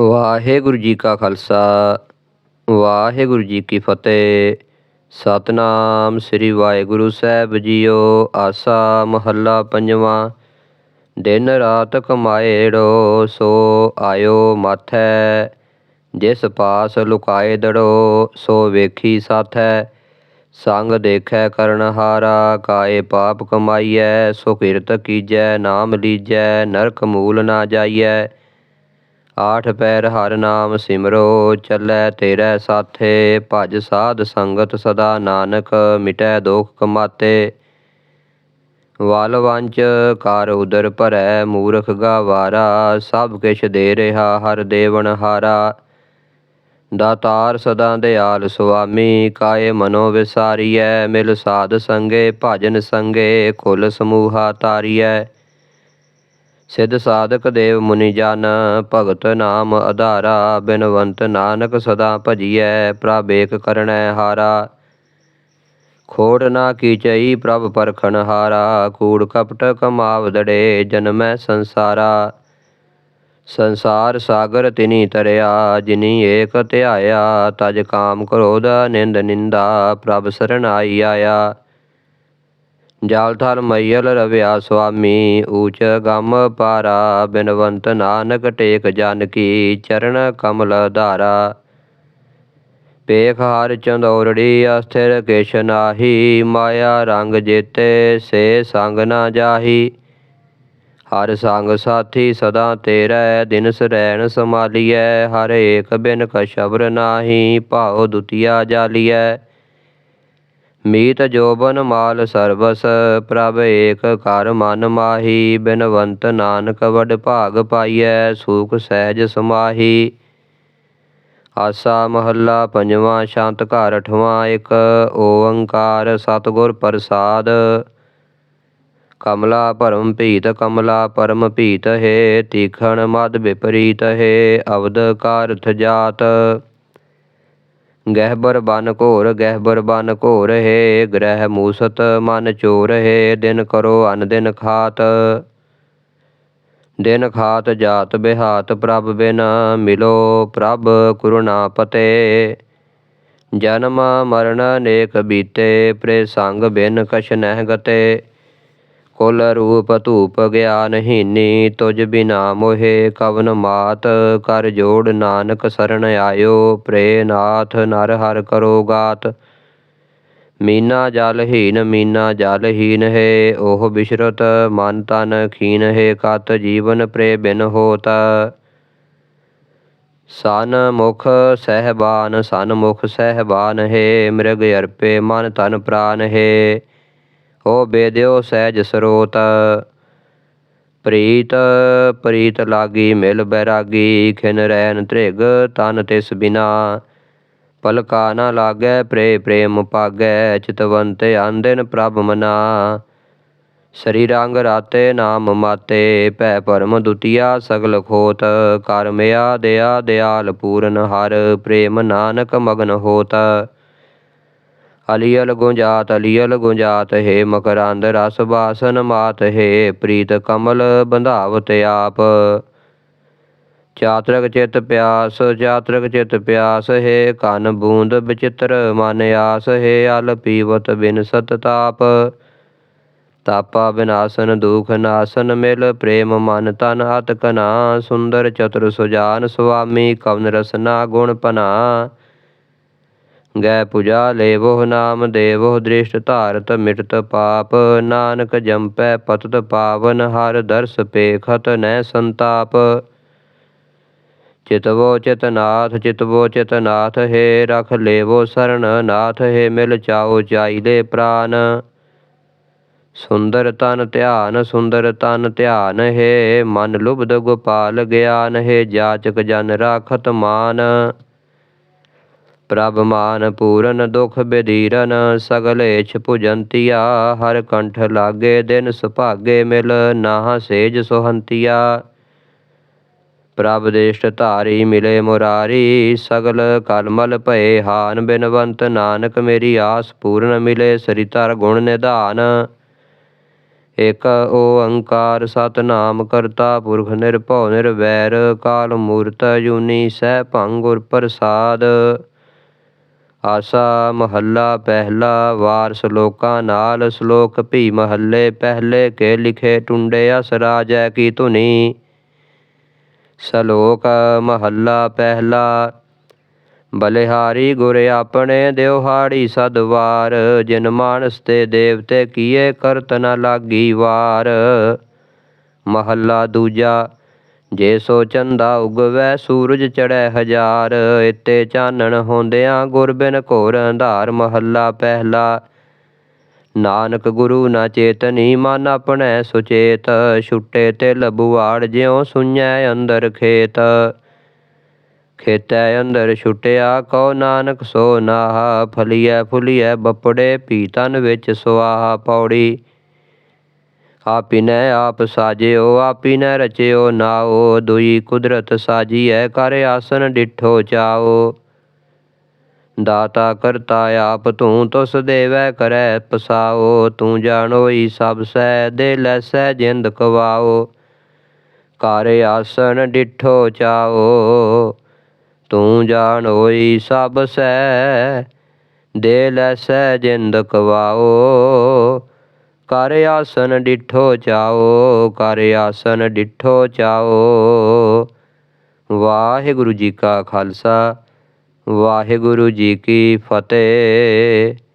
ਵਾਹਿਗੁਰੂ ਜੀ ਕਾ ਖਾਲਸਾ, ਵਾਹਿਗੁਰੂ ਜੀ ਕੀ ਫਤਿਹ। ਸਤਨਾਮ ਸ੍ਰੀ ਵਾਹਿਗੁਰੂ ਸਾਹਿਬ ਜੀਓ, ਆਸਾ ਮਹੱਲਾ ਪੰਜਵਾਂ। ਦਿਨ ਰਾਤ ਕਮਾਏੜੋ ਸੋ ਆਇਓ ਮਾਥੈ। ਜਿਸ ਪਾਸ ਲੁਕਾਏ ਦੜੋ, ਸੋ ਵੇਖੀ ਸਾਥੈ। ਸੰਗ ਦੇਖੈ ਕਰਨ ਹਾਰਾ, ਕਾਏ ਪਾਪ ਕਮਾਈਐ, ਸੋ ਕਿਰਤ ਕੀਜੈ, ਨਾਮ ਲੀਜੈ, ਨਰਕ ਮੂਲ ਨਾ ਜਾਈਐ। ਆਠ ਪੈਰ ਹਰ ਨਾਮ ਸਿਮਰੋ, ਚੱਲੈ ਤੇਰੇ ਸਾਥੇ, ਭਜ ਸਾਧ ਸੰਗਤ ਸਦਾ ਨਾਨਕ, ਮਿਟੈ ਦੋਖ ਕਮਾਤੇ। ਵਲ ਵੰਚ ਕਰ ਉਦਰ ਭਰੈ, ਮੂਰਖ ਗਾਵਾਰਾ, ਸਭ ਕਿਛ ਦੇ ਰਿਹਾ ਹਰ ਦੇਵਨ ਹਾਰਾ। ਦਾਤਾਰ ਸਦਾ ਦਿਆਲ ਸੁਆਮੀ, ਕਾਏ ਮਨੋ ਵਿਸਾਰੀਐ, ਮਿਲ ਸਾਧ ਸੰਗੇ, ਭਜਨ ਸੰਗੇ, ਕੁਲ ਸਮੂਹਾ ਤਾਰੀਐ। ਸਿਧ ਸਾਧਕ ਦੇਵ ਮੁਨੀ ਜਨ, ਭਗਤ ਨਾਮ ਆਧਾਰਾ ਬਿਨਵੰਤ ਨਾਨਕ ਸਦਾ ਭਜੀਐ ਪ੍ਰਭੇਕ ਕਰਣੈ ਹਾਰਾ। ਖੋੜ ਨਾ ਕੀਚਈ ਪ੍ਰਭ ਪਰਖਣ ਹਾਰਾ, ਕੂੜ ਕਪਟ ਕਮਾਵਦੜੇ ਜਨਮੈ ਸੰਸਾਰਾ। ਸੰਸਾਰ ਸਾਗਰ ਤਿਨੀ ਤਰਿਆ, ਜਿਨੀ ਏਕ ਧਿਆਇਆ, ਤਜ ਕਾਮ ਕ੍ਰੋਧ ਨਿੰਦ ਨਿੰਦਾ, ਪ੍ਰਭ ਸਰਨਾਈ ਆਇਆ। ਜਲ ਥਲ ਮਈਲ ਰਵਿਆ ਸੁਆਮੀ, ਊਚ ਗਮ ਪਾਰਾ, ਬਿਨਵੰਤ ਨਾਨਕ ਟੇਕ ਜਨ ਕੀ, ਚਰਨ ਕਮਲ ਧਾਰਾ। ਪੇਖ ਹਰ ਚੰਦੌਰੜੀ, ਅਸਥਿਰ ਕਿਛ ਨਾਹੀ, ਮਾਇਆ ਰੰਗ ਜੇਤੇ, ਸੇ ਸੰਗ ਨਾ ਜਾਹੀ। ਹਰ ਸੰਗ ਸਾਥੀ ਸਦਾ ਤੇਰੇ, ਦਿਨ ਸਰੈਣ ਸਮਾਲੀਐ ਹਰ ਏਕ ਬਿਨ ਕਸ਼ਬਰ ਨਾਹੀ, ਭਾਉ ਦੁਤੀਆ ਜਾਲੀਐ। ਮੀਤ ਜੋਬਨ ਮਾਲ ਸਰਬਸ ਪ੍ਰਭ ਏਕ ਕਰ ਮਨ ਮਾਹੀ, ਬਿਨਵੰਤ ਨਾਨਕ ਵਡ ਭਾਗ ਪਾਈਐ, ਸੂਖ ਸਹਿਜ ਸਮਾਹੀ। ਆਸਾ ਮਹੱਲਾ ਪੰਜਵਾਂ, ਸ਼ਾਂਤ ਘਰ ਅਠਵਾਂ, ਇੱਕ ਓੰਕਾਰ ਸਤਿਗੁਰ ਪ੍ਰਸਾਦ। ਕਮਲਾ ਭਰਮ ਭੀਤ, ਕਮਲਾ ਪਰਮ ਭੀਤ ਹੈ, ਤੀਖਣ ਮਦ ਵਿਪਰੀਤ ਹੈ ਅਵਦ ਕਾਰਥ ਜਾਤ। ਗਹਿਬਰ ਬਨ ਘੋਰ, ਗਹਿਬਰ ਬਨ ਘੋਰ, ਹੈ ਗ੍ਰਹਿ ਮੂਸਤ, ਮਨ ਚੋਰ, ਹੈ ਦਿਨ ਕਰੋ ਅਨ ਦਿਨ ਖਾਤ। ਦਿਨ ਖਾਤ ਜਾਤ ਬਿਹਾਤ, ਪ੍ਰਭ ਬਿਨ ਮਿਲੋ ਪ੍ਰਭ ਕਰੁਣਾ ਪਤੇ। ਜਨਮ ਮਰਨ ਨੇਕ ਬੀਤੇ ਪ੍ਰੇ ਸੰਗ ਬਿਨ ਕਛ ਨਹਿ ਗਤੇ। ਕੁਲ ਰੂਪ ਧੂਪ ਗਿਆਨਹੀਨੀ ਤੁਜ ਬਿਨਾ ਮੋਹਿ ਕਵਨ ਮਾਤ, ਕਰ ਜੋੜ ਨਾਨਕ ਸਰਣ ਆਇਓ ਪ੍ਰੇ ਨਾਥ ਨਰ ਹਰ ਕਰੋ ਗਾਤ। ਮੀਨਾ ਜਲਹੀਨ ਮੀਨਾ ਜਲਹੀਨ ਹੈ, ਉਹ ਬਿਸ਼ਰਤ ਮਨ ਤਨ ਖੀਨ ਹੈ, ਕਤ ਜੀਵਨ ਪ੍ਰੇ ਬਿਨ ਹੋਤ। ਸਨ ਮੁਖ ਸਹਿਬਾਨ, ਸਨ ਮੁਖ ਸਹਿਬਾਨ ਹੈ, ਮਿਰਗ ਅਰਪੇ ਮਨ ਤਨ ਪ੍ਰਾਨ ਹੈ। ਓ ਬੇਦਿਓ ਸਹਿਜ ਸਰੋਤ, ਪ੍ਰੀਤ ਪ੍ਰੀਤ ਲਾਗੀ ਮਿਲ ਬੈਰਾਗੀ, ਖਿਨ ਰਹਿਨ ਤ੍ਰਿਗ ਤਨ ਤਿਸ ਬਿਨਾ। ਪਲਕਾ ਨਾ ਲਾਗੈ ਪ੍ਰੇ ਪ੍ਰੇਮ ਪਾਗੈ ਚਿਤਵੰਤੇ ਆਂਦਿਨ ਪ੍ਰਭ ਮਨਾ। ਸਰੀ ਰੰਗ ਰਾਤੇ ਨਾਮ ਮਾਤੇ, ਭੈ ਪਰਮ ਦੁਤੀਆ ਸਗਲ ਖੋਤ। ਕਰਮਿਆ ਦਇਆ, ਦਿਆਲ ਪੂਰਨ ਹਰ, ਪ੍ਰੇਮ ਨਾਨਕ ਮਗਨ ਹੋਤ। ਅਲੀਅਲ ਗੁੰਜਾਤ ਅਲੀਅਲ ਗੁੰਜਾਤ ਹੈ ਮਕਰੰਦ ਰਸ ਬਾਸਨ ਮਾਤ, ਹੈ ਪ੍ਰੀਤ ਕਮਲ ਬੰਧਾਵਤ ਆਪ। ਚਾਤਰਕ ਚਿਤ ਪਿਆਸ ਚਾਤਰਕ ਚਿਤ ਪਿਆਸ, ਹੈ ਕਨ ਬੂੰਦ ਵਿਚਿਤ੍ਰ ਮਨ ਆਸ, ਹੈ ਅਲ ਪੀਵਤ ਬਿਨ ਸਤ ਤਾਪ। ਤਾਪਾ ਬਿਨਾਸਨ, ਦੁਖ ਨਾਸਨ ਮਿਲ, ਪ੍ਰੇਮ ਮਨ ਤਨ ਹਤ ਕਨਾ ਸੁੰਦਰ ਚਤੁਰ ਸੁਜਾਨ ਸੁਆਮੀ, ਕਵਨ ਰਸਨਾ ਗੁਣ ਪਨਾ। ਗੈ ਪੁਜਾ ਲੇਵੋ ਨਾਮ ਦੇਵੋ ਦ੍ਰਿਸ਼ਟ ਧਾਰਤ ਮਿਟਤ ਪਾਪ, ਨਾਨਕ ਜੰਪੈ ਪਤਤ ਪਾਵਨ, ਹਰ ਦਰਸ ਪੇਖਤ ਨੈ ਸੰਤਾਪ। ਚਿਤਵੋ ਚਿਤਨਾਥ ਚਿਤਵੋ ਚਿਤਨਾਥ, ਹੈ ਰਖ ਲੇਵੋ ਸਰਣ ਨਾਥ ਹੈ ਮਿਲ ਚਾਓ ਚਾਈਲੇ ਪ੍ਰਾਨ। ਸੁੰਦਰ ਤਨ ਧਿਆਨ, ਸੁੰਦਰ ਤਨ ਧਿਆਨ, ਹੈ ਮਨ ਲੁਬਦ ਗੋਪਾਲ ਗਿਆਨ, ਹੈ ਜਾਚਕ ਜਨ ਰਾਖਤ ਮਾਨ। ਪ੍ਰਭ ਮਾਨ ਪੂਰਨ ਦੁਖ ਬੇਦੀਰਨ ਸਗਲੇ ਏਛ ਭੁਜੰਤੀਆ, ਹਰ ਕੰਠ ਲਾਗੇ ਦਿਨ ਸੁਭਾਗੇ ਮਿਲ, ਨਾਹ ਸੇਜ ਸੁਹੰਤਿਆ। ਪ੍ਰਭ ਦੇਸ਼ਟ ਧਾਰੀ ਮਿਲੇ ਮੁਰਾਰੀ, ਸਗਲ ਕਲਮਲ ਭਏ ਹਾਨ ਬਿਨਵੰਤ, ਨਾਨਕ ਮੇਰੀ ਆਸ ਪੂਰਨ ਮਿਲੇ, ਸ੍ਰੀ ਧਰ ਗੁਣ ਨਿਧਾਨ। ਇਕ ਓੰਕਾਰ ਸਤਨਾਮ ਕਰਤਾ, ਪੁਰਖ ਨਿਰਭਉ ਨਿਰਵੈਰ, ਕਾਲ ਮੂਰਤ ਅਜੂਨੀ ਸਹਿ ਭੰਗ ਗੁਰ ਪ੍ਰਸਾਦ। ਆਸਾ ਮਹੱਲਾ ਪਹਿਲਾ ਵਾਰ ਸ਼ਲੋਕਾਂ ਨਾਲ ਸ਼ਲੋਕ ਭੀ ਮਹੱਲੇ ਪਹਿਲੇ ਕੇ ਲਿਖੇ ਟੁੰਡੇ ਅਸ ਰਾਜੈ ਕੀ ਧੁਨੀ। ਸ਼ਲੋਕ ਮਹੱਲਾ ਪਹਿਲਾ, ਬਲਿਹਾਰੀ ਗੁਰ ਆਪਣੇ ਦਿਵਹਾੜੀ ਸਦਵਾਰ, ਜਿਨ ਮਾਨਸ ਤੇ ਦੇਵਤੇ ਕੀਏ ਕਰਤ ਨ ਲਾਗੀ ਵਾਰ। ਮਹੱਲਾ ਦੂਜਾ ਜੇ ਸੋ ਚੰਦਾ ਉਗਵੈ ਸੂਰਜ ਚੜ੍ਹੈ ਹਜ਼ਾਰ ਇਤੇ ਚਾਨਣ ਹੁੰਦਿਆਂ ਗੁਰ ਬਿਨ ਘੋਰ ਅੰਧਾਰ ਮਹੱਲਾ ਪਹਿਲਾ। ਨਾਨਕ ਗੁਰੂ ਨਾ ਚੇਤਨੀ, ਮਨ ਆਪਣੈ ਸੁਚੇਤ। ਛੁੱਟੇ ਤਿਲ ਬੁਆੜ ਜਿਉ ਸੁਣੈ ਅੰਦਰ ਖੇਤ। ਖੇਤੈ ਅੰਦਰ ਛੁਟਿਆ, ਕਉ ਨਾਨਕ ਸੋ ਨਾਹ। ਫਲੀਐ ਫੁਲੀਐ, ਬਪੜੇ ਪੀ ਤਨ ਵਿੱਚ ਸੁਆਹਾ ਪੌੜੀ। ਆਪਿਨੈ ਆਪ ਸਾਜਿਓ ਆਪਿਨੈ ਰਚਿਓ ਨਾਓ ਦੁਈ ਕੁਦਰਤ ਸਾਜੀਐ, ਕਰ ਆਸਨ ਡਿਠੋ ਚਾਓ ਦਾਤਾ ਕਰਤਾ ਆਪ ਤੂੰ ਤੁਸ ਦੇਵੈ, ਕਰੈ ਪਸਾਓ ਤੂੰ ਜਾਣੋਈ ਸਭ ਸੈ ਦੇ ਲੈਸੈ ਜਿੰਦ ਕਵਾਓ ਕਰ ਆਸਨ ਡਿਠੋ ਚਾਓ ਤੂੰ ਜਾਣੋਈ ਸਭ ਸੈ ਦੇ ਲੈਸੈ ਜਿੰਦ ਕਵਾਓ ਕਰ ਆਸਨ ਡਿਠੋ ਚਾਓ ਕਰ ਆਸਨ ਡਿਠੋ ਚਾਓ ਵਾਹਿਗੁਰੂ ਜੀ ਕਾ ਖਾਲਸਾ, ਵਾਹਿਗੁਰੂ ਜੀ ਕੀ ਫਤਿਹ।